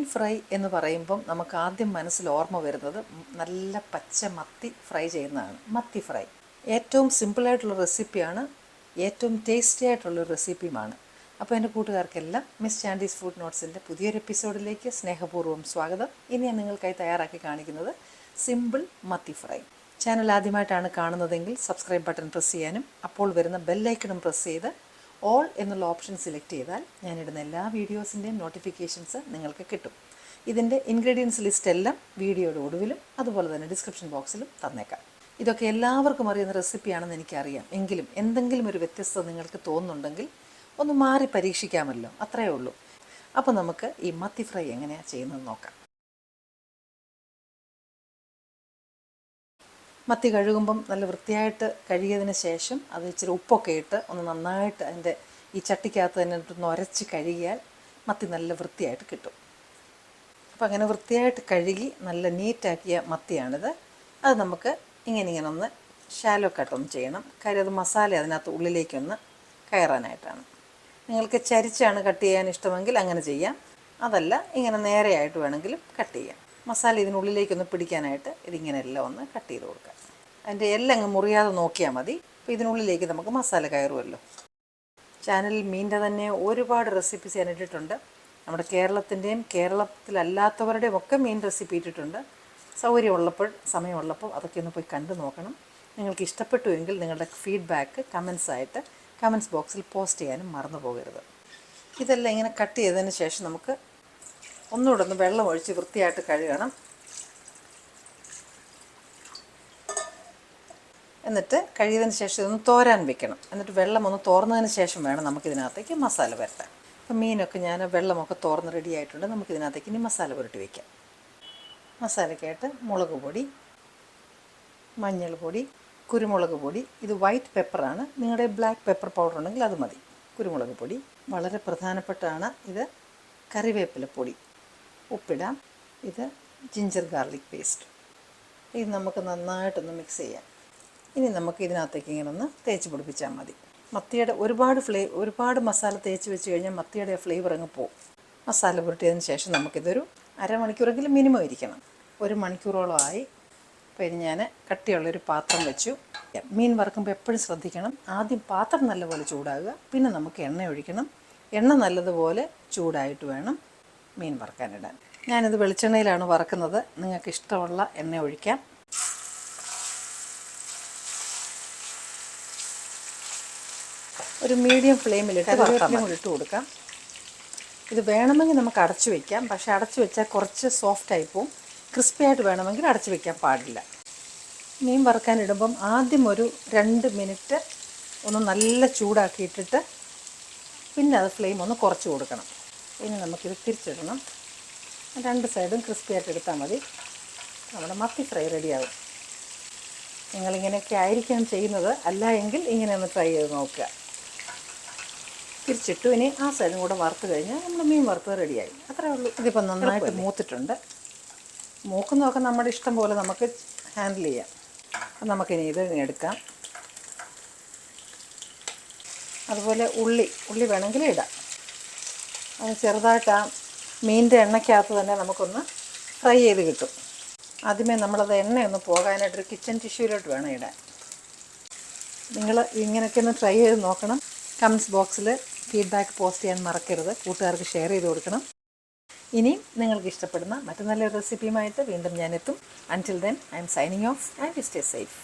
മീൻ fry എന്ന് പറയുമ്പം നമുക്ക് ആദ്യം മനസ്സിൽ ഓർമ്മ വരുന്നത് നല്ല പച്ച മത്തി ഫ്രൈ ചെയ്യുന്നതാണ്. മത്തി ഫ്രൈ. ഏറ്റവും സിമ്പിളായിട്ടുള്ള റെസിപ്പിയാണ് ഏറ്റവും ടേസ്റ്റി ആയിട്ടുള്ള റെസിപ്പിയുമാണ്. അപ്പോൾ എന്റെ കൂട്ടുകാർക്കെല്ലാം മിസ് ചാൻഡീസ് ഫുഡ് നോട്ട്സിന്റെ പുതിയൊരു എപ്പിസോഡിലേക്ക് സ്നേഹപൂർവം സ്വാഗതം. ഇനി ഞാൻ നിങ്ങൾക്കായി തയ്യാറാക്കി കാണിക്കുന്നത് സിമ്പിൾ മത്തി ഫ്രൈ. ചാനൽ ആദ്യമായിട്ടാണ് കാണുന്നതെങ്കിൽ സബ്സ്ക്രൈബ് ബട്ടൺ പ്രസ് ചെയ്യാനും അപ്പോൾ വരുന്ന ബെല്ലൈക്കണും പ്രസ് ചെയ്ത് ഓൾ എന്നുള്ള ഓപ്ഷൻ സെലക്ട് ചെയ്താൽ ഞാനിടുന്ന എല്ലാ വീഡിയോസിന്റെയും നോട്ടിഫിക്കേഷൻസ് നിങ്ങൾക്ക് കിട്ടും. ഇതിന്റെ ഇൻഗ്രീഡിയൻസ് ലിസ്റ്റ് എല്ലാം വീഡിയോയുടെ ഒടുവിലും അതുപോലെ തന്നെ ഡിസ്ക്രിപ്ഷൻ ബോക്സിലും തന്നേക്കാം. ഇതൊക്കെ എല്ലാവർക്കും അറിയുന്ന റെസിപ്പിയാണെന്ന് എനിക്കറിയാം. എങ്കിലും എന്തെങ്കിലും ഒരു വ്യത്യസ്തത നിങ്ങൾക്ക് തോന്നുന്നുണ്ടെങ്കിൽ ഒന്ന് മാറി പരീക്ഷിക്കാമല്ലോ. അത്രയേ ഉള്ളൂ. അപ്പോൾ നമുക്ക് ഈ മത്തി ഫ്രൈ എങ്ങനെയാണ് ചെയ്യുന്നത് നോക്കാം. മത്തി കഴുകുമ്പം നല്ല വൃത്തിയായിട്ട് കഴുകിയതിന് ശേഷം അത് ഇച്ചിരി ഉപ്പൊക്കെ ഇട്ട് ഒന്ന് നന്നായിട്ട് അതിന്റെ ഈ ചട്ടിക്കകത്ത് തന്നെ ഒന്ന് ഉരച്ച് കഴുകിയാൽ മത്തി നല്ല വൃത്തിയായിട്ട് കിട്ടും. അപ്പോൾ അങ്ങനെ വൃത്തിയായിട്ട് കഴുകി നല്ല നീറ്റാക്കിയ മത്തിയാണിത്. അത് നമുക്ക് ഇങ്ങനെ ഇങ്ങനെ ഒന്ന് ഷാലോ കട്ടൊന്ന് ചെയ്യണം. കാര്യം അത് മസാല അതിനകത്ത് ഉള്ളിലേക്കൊന്ന് കയറാനായിട്ടാണ്. നിങ്ങൾക്ക് ചരിച്ചാണ് കട്ട് ചെയ്യാൻ ഇഷ്ടമെങ്കിൽ അങ്ങനെ ചെയ്യാം. അതല്ല ഇങ്ങനെ നേരെയായിട്ട് വേണമെങ്കിലും കട്ട് ചെയ്യാം. മസാല ഇതിനുള്ളിലേക്കൊന്ന് പിടിക്കാനായിട്ട് ഇതിങ്ങനെ എല്ലാം ഒന്ന് കട്ട് ചെയ്ത് കൊടുക്കുക അതിന്റെ എല്ലാം അങ്ങ് മുറിയാതെ നോക്കിയാൽ മതി. അപ്പോൾ ഇതിനുള്ളിലേക്ക് നമുക്ക് മസാല കയറുമല്ലോ. ചാനലിൽ മീന്റെ തന്നെ ഒരുപാട് റെസിപ്പീസ് ഞാൻ ഇട്ടിട്ടുണ്ട്. നമ്മുടെ കേരളത്തിന്റെയും കേരളത്തിലല്ലാത്തവരുടെയും ഒക്കെ മീൻ റെസിപ്പി ഇട്ടിട്ടുണ്ട്. സൗകര്യമുള്ളപ്പോൾ സമയമുള്ളപ്പോൾ അതൊക്കെ ഒന്ന് പോയി കണ്ടു നോക്കണം. നിങ്ങൾക്ക് ഇഷ്ടപ്പെട്ടുവെങ്കിൽ നിങ്ങളുടെ ഫീഡ്ബാക്ക് കമൻസ് ആയിട്ട് കമൻസ് ബോക്സിൽ പോസ്റ്റ് ചെയ്യാനും മറന്നു പോകരുത്. ഇതെല്ലാം ഇങ്ങനെ കട്ട് ചെയ്തതിന് ശേഷം നമുക്ക് ഒന്നുകൂടെ ഒന്ന് വെള്ളം ഒഴിച്ച് വൃത്തിയായിട്ട് കഴുകണം. എന്നിട്ട് കഴുകിയതിന് ശേഷം ഇതൊന്ന് തോരാൻ വെക്കണം. എന്നിട്ട് വെള്ളം ഒന്ന് തോർന്നതിന് ശേഷം വേണം നമുക്കിതിനകത്തേക്ക് മസാല പുരട്ടാൻ. അപ്പം മീനൊക്കെ ഞാൻ വെള്ളമൊക്കെ തോർന്ന് റെഡി ആയിട്ടുണ്ട്. നമുക്കിതിനകത്തേക്ക് ഇനി മസാല പുരട്ടി വയ്ക്കാം മസാലയ്ക്കായിട്ട് മുളക് പൊടി മഞ്ഞൾ പൊടി കുരുമുളക് പൊടി. ഇത് വൈറ്റ് പെപ്പറാണ് നിങ്ങളുടെ ബ്ലാക്ക് പെപ്പർ പൗഡർ ഉണ്ടെങ്കിൽ അത് മതി. കുരുമുളക് പൊടി. വളരെ പ്രധാനപ്പെട്ടാണ് ഇത്. കറിവേപ്പില പൊടി. ഉപ്പിടാം. ഇത് ജിഞ്ചർ ഗാർലിക് പേസ്റ്റ് ഇത് നമുക്ക് നന്നായിട്ടൊന്ന് മിക്സ് ചെയ്യാം. ഇനി നമുക്ക് ഇതിനകത്തേക്ക് ഇങ്ങനെ ഒന്ന് തേച്ച് പിടിപ്പിച്ചാൽ മതി. മത്തിയുടെ ഒരുപാട് ഫ്ലേ ഒരുപാട് മസാല തേച്ച് വെച്ച് കഴിഞ്ഞാൽ മത്തിയുടെ ഫ്ലേവർ അങ്ങ് പോകും മസാല പുരട്ടിയതിന് ശേഷം നമുക്കിതൊരു അരമണിക്കൂറെങ്കിലും മിനിമം ഇരിക്കണം. ഒരു മണിക്കൂറോളമായി അപ്പോൾ ഇനി ഞാൻ കട്ടിയുള്ളൊരു പാത്രം വെച്ചു. മീൻ വറുക്കുമ്പോൾ എപ്പോഴും ശ്രദ്ധിക്കണം. ആദ്യം പാത്രം നല്ലപോലെ ചൂടാകുക. പിന്നെ നമുക്ക് എണ്ണ ഒഴിക്കണം. എണ്ണ നല്ലതുപോലെ ചൂടായിട്ട് വേണം. മീൻ വറുക്കാനിടാൻ. ഞാനിത് വെളിച്ചെണ്ണയിലാണ് വറക്കുന്നത്. നിങ്ങൾക്ക് ഇഷ്ടമുള്ള എണ്ണ ഒഴിക്കാം. ഒരു മീഡിയം ഫ്ലെയിമിലിട്ട് കൂടി ഇട്ട് കൊടുക്കാം. ഇത് വേണമെങ്കിൽ നമുക്ക് അടച്ചു വയ്ക്കാം പക്ഷേ അടച്ചു വെച്ചാൽ കുറച്ച് സോഫ്റ്റ് ആയി പോവും. ക്രിസ്പി ആയിട്ട് വേണമെങ്കിൽ അടച്ചു വയ്ക്കാൻ പാടില്ല. മീൻ വറുക്കാനിടുമ്പം ആദ്യം ഒരു രണ്ട് മിനിറ്റ് ഒന്ന് നല്ല ചൂടാക്കിയിട്ടിട്ട് പിന്നെ അത് ഫ്ലെയിം ഒന്ന് കുറച്ച് കൊടുക്കണം. ഇനി നമുക്കിത് തിരിച്ചിടണം. രണ്ട് സൈഡും ക്രിസ്പി ആയിട്ട് എടുത്താൽ മതി. നമ്മുടെ മത്തി ഫ്രൈ റെഡിയാകും നിങ്ങളിങ്ങനെയൊക്കെ ആയിരിക്കണം ചെയ്യുന്നത്. അല്ല എങ്കിൽ ഇങ്ങനെ ഒന്ന് ട്രൈ ചെയ്ത് നോക്കുക. തിരിച്ചിട്ടു ഇനി ആ സൈഡും കൂടെ വറുത്ത് കഴിഞ്ഞാൽ നമ്മൾ മീൻ വറുത്തത് റെഡിയായി. അത്രേ ഉള്ളൂ. ഇതിപ്പോൾ നന്നായിട്ട് മൂത്തിട്ടുണ്ട്. മൂക്കുന്നതൊക്കെ നമ്മുടെ ഇഷ്ടം പോലെ നമുക്ക് ഹാൻഡിൽ ചെയ്യാം. അപ്പം നമുക്കിനി ഇത് എടുക്കാം. അതുപോലെ ഉള്ളി ഉള്ളി വേണമെങ്കിൽ ഇടാം. ചെറുതായിട്ട് ആ മീനിന്റെ എണ്ണയ്ക്കകത്ത് തന്നെ നമുക്കൊന്ന് ഫ്രൈ ചെയ്ത് കിട്ടും. ആദ്യമേ നമ്മളത് എണ്ണയൊന്ന് പോകാനായിട്ടൊരു കിച്ചൺ ടിഷ്യൂലോട്ട് വേണം ഇടാൻ. നിങ്ങൾ ഇങ്ങനെയൊക്കെ ഒന്ന് ട്രൈ ചെയ്ത് നോക്കണം. കമൻസ് ബോക്സിൽ ഫീഡ്ബാക്ക് പോസ്റ്റ് ചെയ്യാൻ മറക്കരുത്. കൂട്ടുകാർക്ക് ഷെയർ ചെയ്ത് കൊടുക്കണം. ഇനിയും നിങ്ങൾക്ക് ഇഷ്ടപ്പെടുന്ന മറ്റു നല്ല റെസിപ്പിയുമായിട്ട് വീണ്ടും ഞാനെത്തും until then I'm signing off and stay safe